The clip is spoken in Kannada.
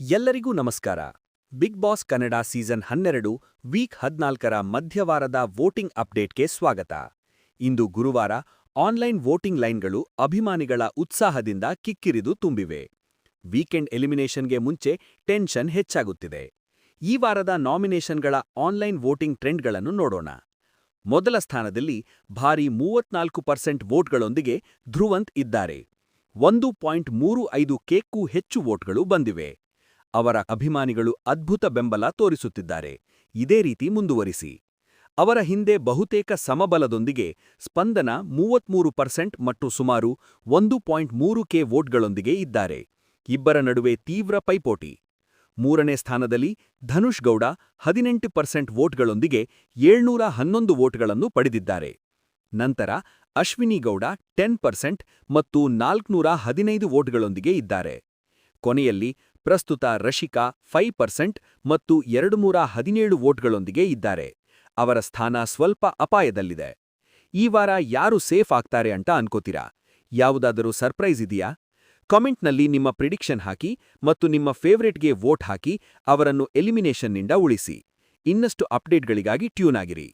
ಎಲ್ಲರಿಗೂ ನಮಸ್ಕಾರ. ಬಿಗ್ ಬಾಸ್ ಕನ್ನಡ ಸೀಸನ್ ಹನ್ನೆರಡು, ವೀಕ್ ಹದಿನಾಲ್ಕರ ಮಧ್ಯವಾರದ ವೋಟಿಂಗ್ ಅಪ್ಡೇಟ್ಗೆ ಸ್ವಾಗತ. ಇಂದು ಗುರುವಾರ ಆನ್ಲೈನ್ ವೋಟಿಂಗ್ ಲೈನ್ಗಳು ಅಭಿಮಾನಿಗಳ ಉತ್ಸಾಹದಿಂದ ಕಿಕ್ಕಿರಿದು ತುಂಬಿವೆ. ವೀಕೆಂಡ್ ಎಲಿಮಿನೇಷನ್ಗೆ ಮುಂಚೆ ಟೆನ್ಷನ್ ಹೆಚ್ಚಾಗುತ್ತಿದೆ. ಈ ವಾರದ ನಾಮಿನೇಷನ್ಗಳ ಆನ್ಲೈನ್ ವೋಟಿಂಗ್ ಟ್ರೆಂಡ್ಗಳನ್ನು ನೋಡೋಣ. ಮೊದಲ ಸ್ಥಾನದಲ್ಲಿ ಭಾರಿ ಮೂವತ್ನಾಲ್ಕು ಪರ್ಸೆಂಟ್ ವೋಟ್ಗಳೊಂದಿಗೆ ಧ್ರುವಂತ್ ಇದ್ದಾರೆ. ಒಂದು ಪಾಯಿಂಟ್ ಮೂರು ಐದು ಕೇಕ್ಕೂ ಹೆಚ್ಚು ವೋಟ್ಗಳು ಬಂದಿವೆ. ಅವರ ಅಭಿಮಾನಿಗಳು ಅದ್ಭುತ ಬೆಂಬಲ ತೋರಿಸುತ್ತಿದ್ದಾರೆ. ಇದೇ ರೀತಿ ಮುಂದುವರಿಸಿ. ಅವರ ಹಿಂದೆ ಬಹುತೇಕ ಸಮಬಲದೊಂದಿಗೆ ಸ್ಪಂದನ ಮೂವತ್ಮೂರು ಪರ್ಸೆಂಟ್ ಮತ್ತು ಸುಮಾರು ಒಂದು ಪಾಯಿಂಟ್ ಮೂರು ಕೆ ವೋಟ್ಗಳೊಂದಿಗೆ ಇದ್ದಾರೆ. ಇಬ್ಬರ ನಡುವೆ ತೀವ್ರ ಪೈಪೋಟಿ. ಮೂರನೇ ಸ್ಥಾನದಲ್ಲಿ ಧನುಷ್ ಗೌಡ ಹದಿನೆಂಟು ಪರ್ಸೆಂಟ್ ವೋಟ್ಗಳೊಂದಿಗೆ ಏಳ್ನೂರ ಹನ್ನೊಂದು ವೋಟ್ಗಳನ್ನು ಪಡೆದಿದ್ದಾರೆ. ನಂತರ ಅಶ್ವಿನಿ ಗೌಡ ಟೆನ್ ಪರ್ಸೆಂಟ್ ಮತ್ತು ನಾಲ್ಕುನೂರ ಹದಿನೈದು ವೋಟ್ಗಳೊಂದಿಗೆ ಇದ್ದಾರೆ. ಕೊನೆಯಲ್ಲಿ ಪ್ರಸ್ತುತ ರಶಿಕಾ ಫೈವ್ ಪರ್ಸೆಂಟ್ ಮತ್ತು ಎರಡು ನೂರ ಹದಿನೇಳು ವೋಟ್ಗಳೊಂದಿಗೆ ಇದ್ದಾರೆ. ಅವರ ಸ್ಥಾನ ಸ್ವಲ್ಪ ಅಪಾಯದಲ್ಲಿದೆ. ಈ ವಾರ ಯಾರು ಸೇಫ್ ಆಗ್ತಾರೆ ಅಂತ ಅನ್ಕೋತೀರಾ? ಯಾವುದಾದರೂ ಸರ್ಪ್ರೈಸ್ ಇದೆಯಾ? ಕಾಮೆಂಟ್ನಲ್ಲಿ ನಿಮ್ಮ ಪ್ರಿಡಿಕ್ಷನ್ ಹಾಕಿ ಮತ್ತು ನಿಮ್ಮ ಫೇವ್ರೇಟ್ಗೆ ವೋಟ್ ಹಾಕಿ ಅವರನ್ನು ಎಲಿಮಿನೇಷನ್ನಿಂದ ಉಳಿಸಿ. ಇನ್ನಷ್ಟು ಅಪ್ಡೇಟ್ಗಳಿಗಾಗಿ ಟ್ಯೂನ್ ಆಗಿರಿ.